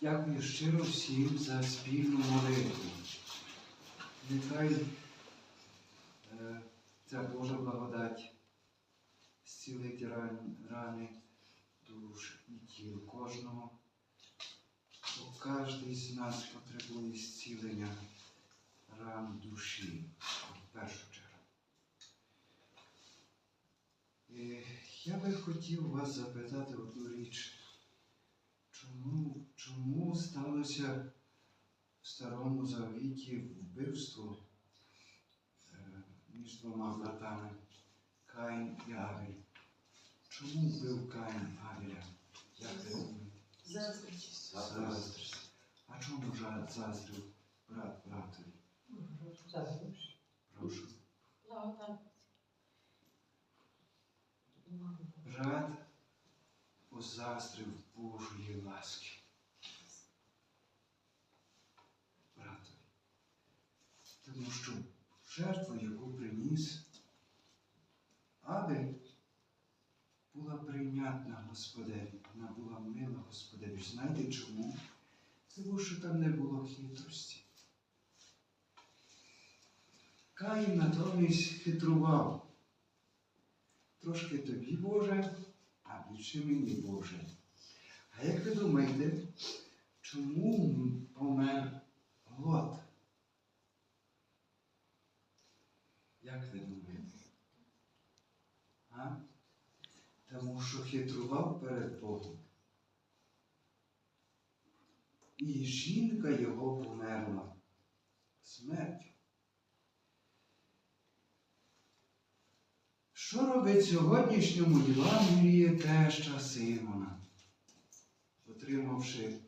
Дякую щиро всім за спільну молитву. Нехай е, ця Божа благодать зцілить ран, рани душ і тіл кожного. Бо кожен з нас потребує зцілення ран душі в першу чергу. Е, Я би хотів вас запитати одну річ. Чому, чому сталося в Старому Завіті вбивство е, між двома братами Каїн і Авель? Чому вбив Каїн Авеля? Як? Заздрість. Заздрість. А чому заздрив брат братові? Прошу. Брат позаздрив Божої ласки. Братові. Тому що жертва, яку приніс Авель, була прийнятна Господеві, вона була мила Господеві. Знаєте чому? Тому що там не було хитрості. Каїн натомість хитрував. Трошки тобі Боже, а більше мені Боже. А як ви думаєте, чому помер Лот? Як ви думаєте? А? Тому що хитрував перед Богом. І жінка його померла смертю. Що робить сьогоднішньому Євангелії теща Симона, отримавши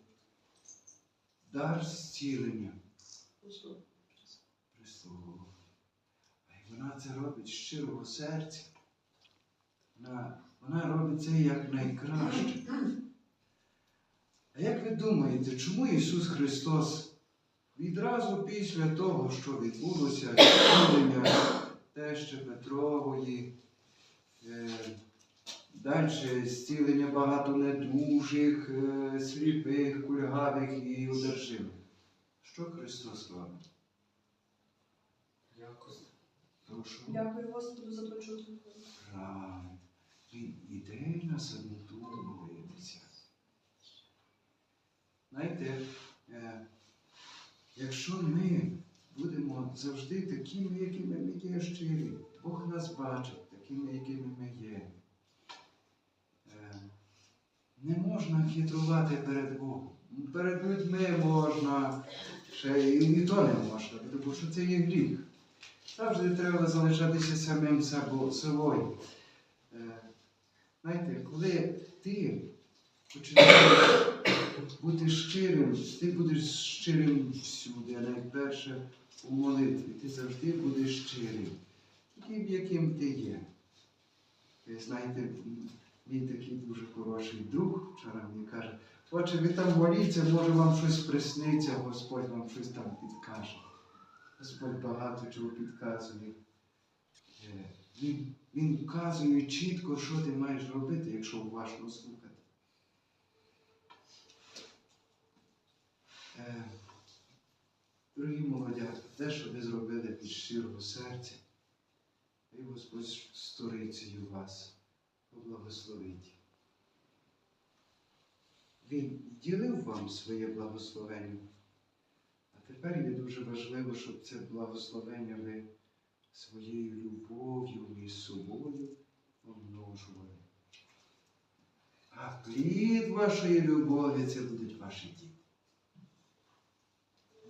дар зцілення прислугу? Вона це робить з щирого серця. Вона, вона робить це як найкраще. А як ви думаєте, чому Ісус Христос відразу після того, що відбулося зцілення тещі Петрової, е, далі зцілення багато недужих, е, сліпих, кульгавих і одержимих? Що Христос робить? Прошу. Дякую Господу за почуту. Правильно. Він іде на самоту молитися. Знаєте, е, якщо ми будемо завжди такими, якими ми є щирі, Бог нас бачить, такими, якими ми є. Е, не можна хитрувати перед Богом. Перед людьми можна, ще і, і то не можна, тому що це є гріх. Завжди треба залишатися самим собою. Е, Знаєте, коли ти починаєш бути щирим, ти будеш щирим всюди, а найперше у молитві. Ти завжди будеш щирим, таким, яким ти є. Знаєте, мій такий дуже хороший друг вчора мені каже, отче, ви там моліться, може вам щось присниться, Господь вам щось там підкаже. Господь багато чого підказує. Е, Він, він вказує чітко, що ти маєш робити, якщо уважно слухати. Е, Дорогі молодята, те, що ви зробили від щирого серця, і Господь сторицею вас поблагословить. Він ділив вам своє благословення. Тепер є дуже важливо, щоб це благословення ви своєю любов'ю між собою помножували. А плід вашої любові це будуть ваші діти.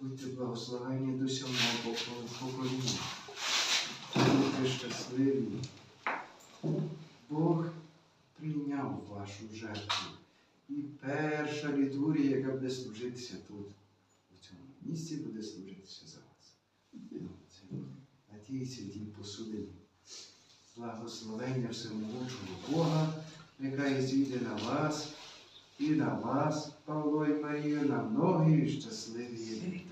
Будьте благословені до сьомого покоління. Будьте щасливі. Бог прийняв вашу жертву. І перша літургія, яка буде служитися тут, місці, буде служитися за вас. На тій святій посудині. Благословення всемогучого Бога, нехай зійде на вас і на вас, Павло і Марію, на многі щасливі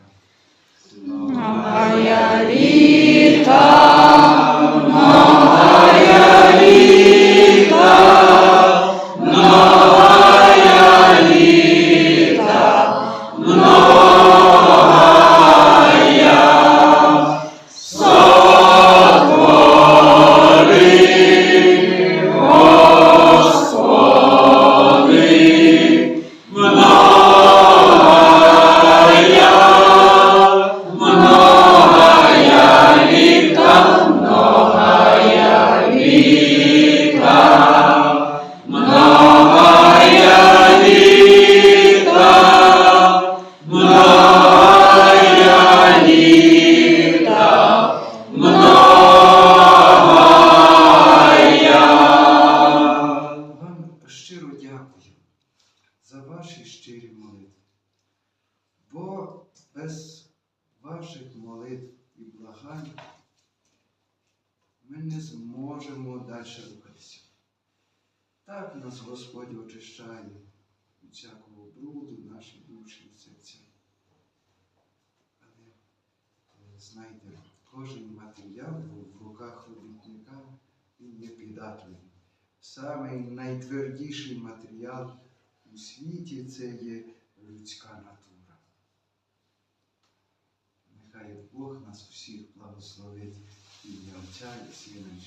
ваших молитв і благань ми не зможемо далі рухатися. Так нас Господь очищає від всякого бруду наші душі і серця. Але е, знаєте, кожен матеріал в руках робітника він є піддатливим. Самий найтвердіший матеріал у світі це є людська натура. Нехай Бог нас всіх благословить. І Отця і Сина і